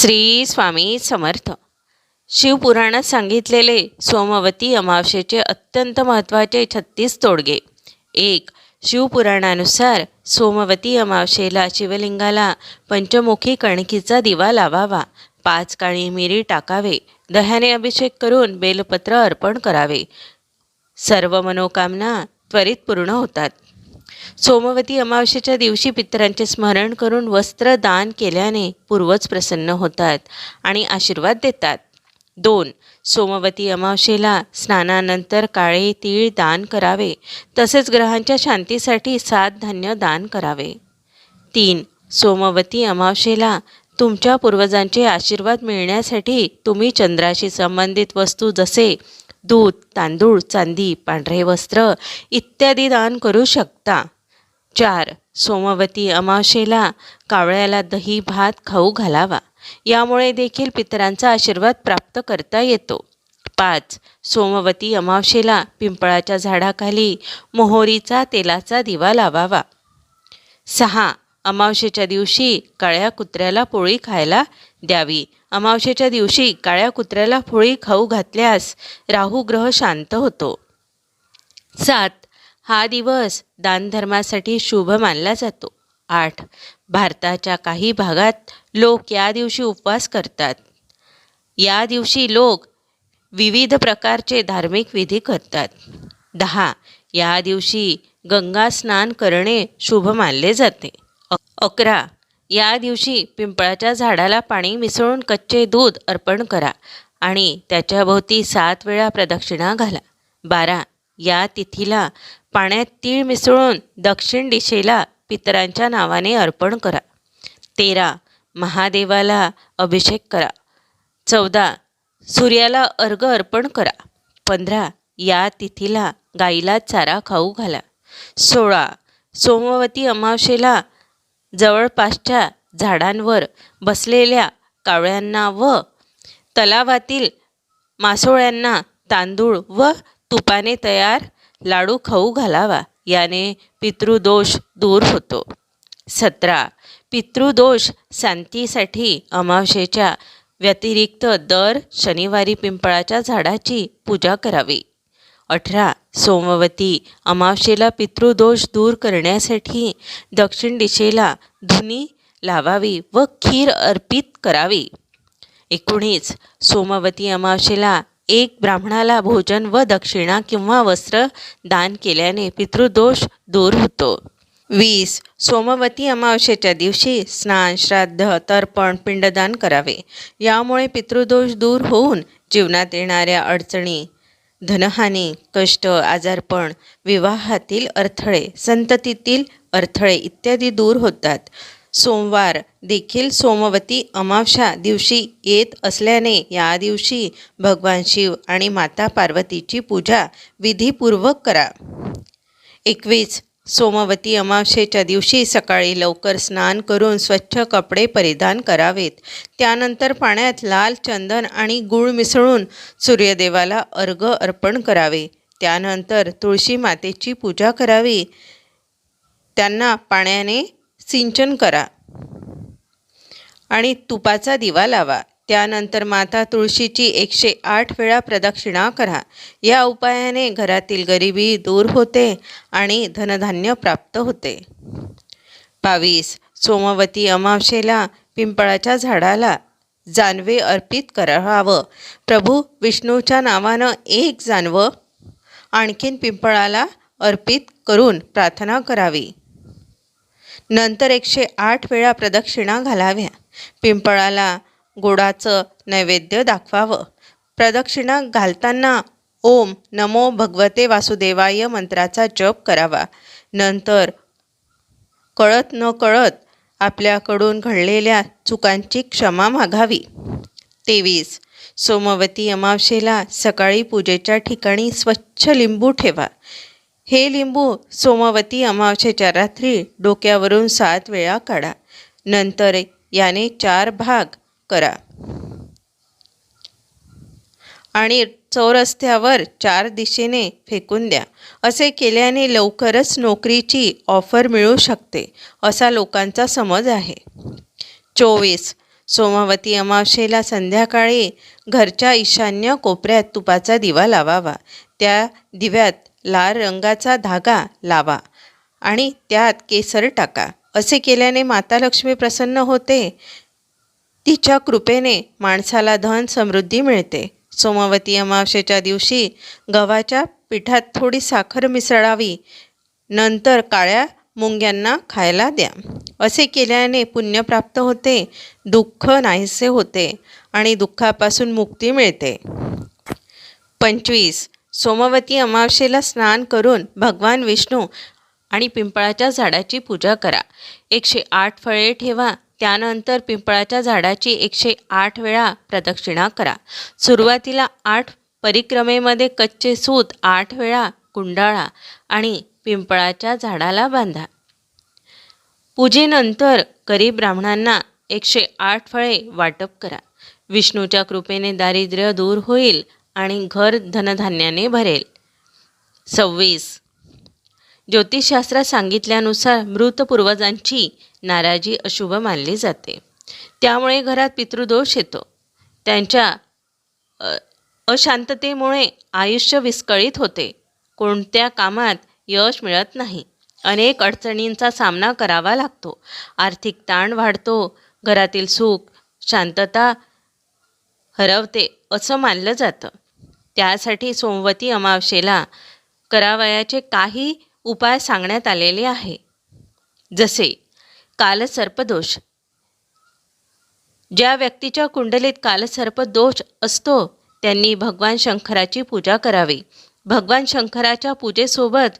श्री स्वामी समर्थ. शिवपुराणात सांगितलेले सोमवती अमावशेचे अत्यंत महत्त्वाचे छत्तीस तोडगे. एक शिवपुराणानुसार सोमवती अमावशेला शिवलिंगाला पंचमुखी कणकीचा दिवा लावावा. पाच काळी मिरी टाकावे. दह्याने अभिषेक करून बेलपत्र अर्पण करावे. सर्व मनोकामना त्वरित पूर्ण होतात. सोमवती अमावस्येच्या दिवशी पितरांचे स्मरण करून वस्त्र दान केल्याने पूर्वज प्रसन्न होतात आणि आशीर्वाद देतात. दोन सोमवती अमावस्येला स्नानानंतर काळे तीळ दान करावे तसेच ग्रहांच्या शांतीसाठी सात धान्य दान करावे. तीन सोमवती अमावस्येला तुमच्या पूर्वजांचे आशीर्वाद मिळण्यासाठी तुम्ही चंद्राशी संबंधित वस्तू जसे दूध तांदूळ चांदी पांढरे वस्त्र इत्यादी दान करू शकता. चार सोमवती अमावशेला कावळ्याला दही भात खाऊ घालावा. यामुळे देखील पितरांचा आशीर्वाद प्राप्त करता येतो. पाच सोमवती अमावशेला पिंपळाच्या झाडाखाली मोहोरीचा तेलाचा दिवा लावावा. सहा अमावशेच्या दिवशी काळ्या कुत्र्याला पोळी खायला द्यावी. अमावशेच्या दिवशी काळ्या कुत्र्याला पोळी खाऊ घातल्यास राहू ग्रह शांत होतो. सात. हा दिवस दानधर्मासाठी शुभ मानला जातो. आठ. भारताच्या काही भागात लोक या दिवशी उपवास करतात. या दिवशी लोक विविध प्रकारचे धार्मिक विधी करतात. दहा. या दिवशी गंगा स्नान करणे शुभ मानले जाते. अकरा या दिवशी पिंपळाच्या झाडाला पाणी मिसळून कच्चे दूध अर्पण करा आणि त्याच्याभोवती सात वेळा प्रदक्षिणा घाला बारा या तिथीला पाण्यात तीळ मिसळून दक्षिण दिशेला पितरांच्या नावाने अर्पण करा तेरा महादेवाला अभिषेक करा चौदा सूर्याला अर्घ अर्पण करा पंधरा या तिथीला गाईला चारा खाऊ घाला सोळा सोमवती अमावशेला जवळपासच्या झाडांवर बसलेल्या कावळ्यांना व तलावातील मासोळ्यांना तांदूळ व तुपाने तयार लाडू खाऊ घालावा याने पितृदोष दूर होतो. सतरा. पितृदोष शांतीसाठी अमावशेच्या व्यतिरिक्त दर शनिवारी पिंपळाच्या झाडाची पूजा करावी. अठरा सोमवती अमावशेला पितृदोष दूर करण्यासाठी दक्षिण दिशेला धुनी लावावी व खीर अर्पित करावी. एकोणीस सोमवती अमावशेला एक ब्राह्मणाला भोजन व दक्षिणा किंवा वस्त्र दान केल्याने पितृदोष दूर होतो. वीस सोमवती अमावस्येच्या दिवशी स्नान श्राद्ध तर्पण पिंडदान करावे. यामुळे पितृदोष दूर होऊन जीवनात येणाऱ्या अडचणी धनहानी कष्ट आजारपण विवाहातील अडथळे संततीतील अडथळे इत्यादी दूर होतात. सोमवार देखील सोमवती अमावस्या दिवशी येत असल्याने या दिवशी भगवान शिव आणि माता पार्वतीची पूजा विधीपूर्वक करा. एकवीस सोमवती अमावस्येच्या दिवशी सकाळी लवकर स्नान करून स्वच्छ कपडे परिधान करावेत. त्यानंतर पाण्यात लाल चंदन आणि गूळ मिसळून सूर्यदेवाला अर्घ अर्पण करावे. त्यानंतर तुळशी मातेची पूजा करावी. त्यांना पाण्याने सिंचन करा आणि तुपाचा दिवा लावा. त्यानंतर माता तुळशीची एकशे आठ वेळा प्रदक्षिणा करा. या उपायाने घरातील गरिबी दूर होते आणि धनधान्य प्राप्त होते. बावीस. सोमवती अमावशेला पिंपळाच्या झाडाला जानवे अर्पित करावं. प्रभू विष्णूच्या नावानं एक जानवं आणखीन पिंपळाला अर्पित करून प्रार्थना करावी. नंतर एकशे आठ वेळा प्रदक्षिणा घालाव्या. पिंपळाला गोडाचं नैवेद्य दाखवावं. प्रदक्षिणा घालताना ओम नमो भगवते वासुदेवाय मंत्राचा जप करावा. नंतर कळत न कळत आपल्याकडून घडलेल्या चुकांची क्षमा मागावी. तेवीस. सोमवती अमावशेला सकाळी पूजेच्या ठिकाणी स्वच्छ लिंबू ठेवा. हे लिंबू सोमवती अमावशेच्या रात्री डोक्यावरून सात वेळा काढा. नंतर याने चार भाग करा. आणि चौरस्त्यावर चार दिशेने फेकून द्या. असे केल्याने लवकरच नोकरीची ऑफर मिळू शकते असा लोकांचा समज आहे. चोवीस. सोमावती अमावस्येला संध्याकाळी घरच्या ईशान्य कोपऱ्यात तुपाचा दिवा लावावा. त्या दिव्यात लाल रंगाचा धागा लावा आणि त्यात केसर टाका. असे केल्याने माता लक्ष्मी प्रसन्न होते. तिच्या कृपेने माणसाला धन समृद्धी मिळते. सोमवती अमावस्येच्या दिवशी गव्हाच्या पिठात थोडी साखर मिसळावी. नंतर काळ्या मुंग्यांना खायला द्या. असे केल्याने पुण्य प्राप्त होते दुःख नाहीसे होते आणि दुःखापासून मुक्ती मिळते. पंचवीस. सोमवती अमावस्येला स्नान करून भगवान विष्णू आणि पिंपळाच्या झाडाची पूजा करा. एकशे आठ फळे ठेवा. त्यानंतर पिंपळाच्या झाडाची एकशे आठ वेळा प्रदक्षिणा करा. सुरुवातीला आठ परिक्रमेमध्ये कच्चे सूत आठ वेळा कुंडाळा आणि पिंपळाच्या झाडाला बांधा. पूजेनंतर गरीब ब्राह्मणांना एकशे आठ फळे वाटप करा. विष्णूच्या कृपेने दारिद्र्य दूर होईल आणि घर धनधान्याने भरेल. सव्वीस ज्योतिषशास्त्रात सांगितल्यानुसार मृत पूर्वजांची नाराजी अशुभ मानली जाते. त्यामुळे घरात पितृदोष येतो. त्यांच्या अशांततेमुळे आयुष्य विस्कळीत होते. कोणत्या कामात यश मिळत नाही. अनेक अडचणींचा सामना करावा लागतो. आर्थिक ताण वाढतो. घरातील सुख शांतता हरवते असं मानलं जातं. त्यासाठी सोमवती अमावशेला करावयाचे काही उपाय सांगण्यात आलेले आहे. जसे कालसर्पदोष. ज्या व्यक्तीच्या कुंडलीत कालसर्प दोष असतो त्यांनी भगवान शंकराची पूजा करावी. भगवान शंकराच्या पूजेसोबत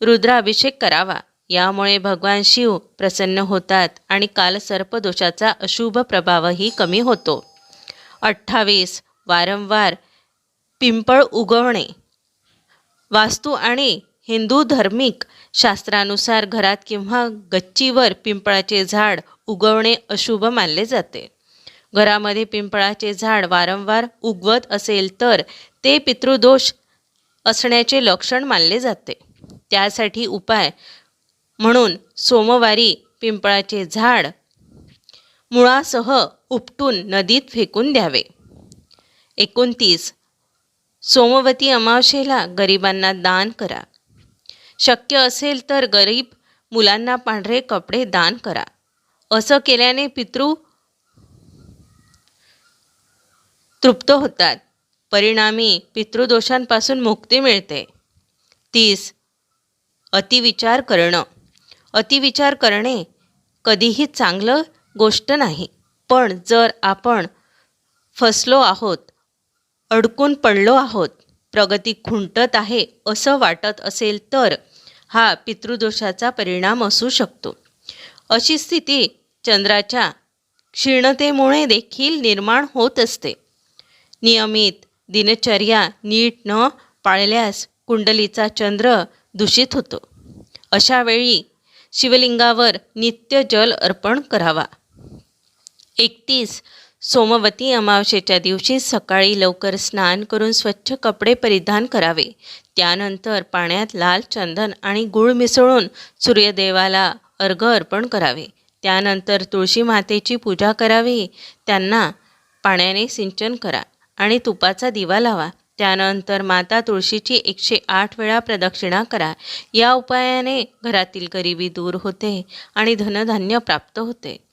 रुद्राभिषेक करावा. यामुळे भगवान शिव प्रसन्न होतात आणि कालसर्प दोषाचा अशुभ प्रभावही कमी होतो. अठ्ठावीस वारंवार पिंपळ उगवणे. वास्तू आणि हिंदू धार्मिक शास्त्रानुसार घरात किंवा गच्चीवर पिंपळाचे झाड उगवणे अशुभ मानले जाते. घरामध्ये पिंपळाचे झाड वारंवार उगवत असेल तर ते पितृदोष असण्याचे लक्षण मानले जाते. त्यासाठी उपाय म्हणून सोमवारी पिंपळाचे झाड मुळासह उपटून नदीत फेकून द्यावे. एकोणतीस. सोमवती अमावशेला गरिबांना दान करा. शक्य असेल तर गरीब मुलांना पांढरे कपडे दान करा. असं केल्याने पितृ तृप्त होतात. परिणामी पितृदोषांपासून मुक्ती मिळते. तीस अतिविचार करणं. अतिविचार करणे कधीही चांगलं गोष्ट नाही पण जर आपण फसलो आहोत अडकून पडलो आहोत प्रगती खुंटत आहे असं वाटत असेल तर हा पितृदोषाचा परिणाम असू शकतो. अशी स्थिती चंद्राच्या क्षीणतेमुळे देखील निर्माण होत असते. नियमित दिनचर्या नीट न पाळल्यास कुंडलीचा चंद्र दूषित होतो. अशा वेळी शिवलिंगावर नित्य जल अर्पण करावा. एकतीस सोमवती अमावस्येच्या दिवशी सकाळी लवकर स्नान करून स्वच्छ कपडे परिधान करावे. त्यानंतर पाण्यात लाल चंदन आणि गूळ मिसळून सूर्यदेवाला अर्घ अर्पण करावे. त्यानंतर तुळशी मातेची पूजा करावी. त्यांना पाण्याने सिंचन करा आणि तुपाचा दिवा लावा. त्यानंतर माता तुळशीची एकशे आठ वेळा प्रदक्षिणा करा. या उपायाने घरातील गरिबी दूर होते आणि धनधान्य प्राप्त होते.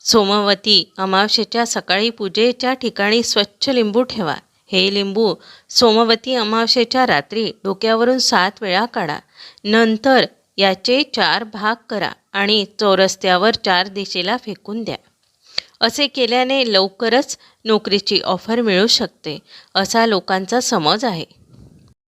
सोमवती अमावस्येच्या सकाळी पूजेच्या ठिकाणी स्वच्छ लिंबू ठेवा. हे लिंबू सोमवती अमावस्येच्या रात्री डोक्यावरून सात वेळा काढा. नंतर याचे चार भाग करा आणि चौरस्त्यावर चार दिशेला फेकून द्या. असे केल्याने लवकरच नोकरीची ऑफर मिळू शकते असा लोकांचा समज आहे.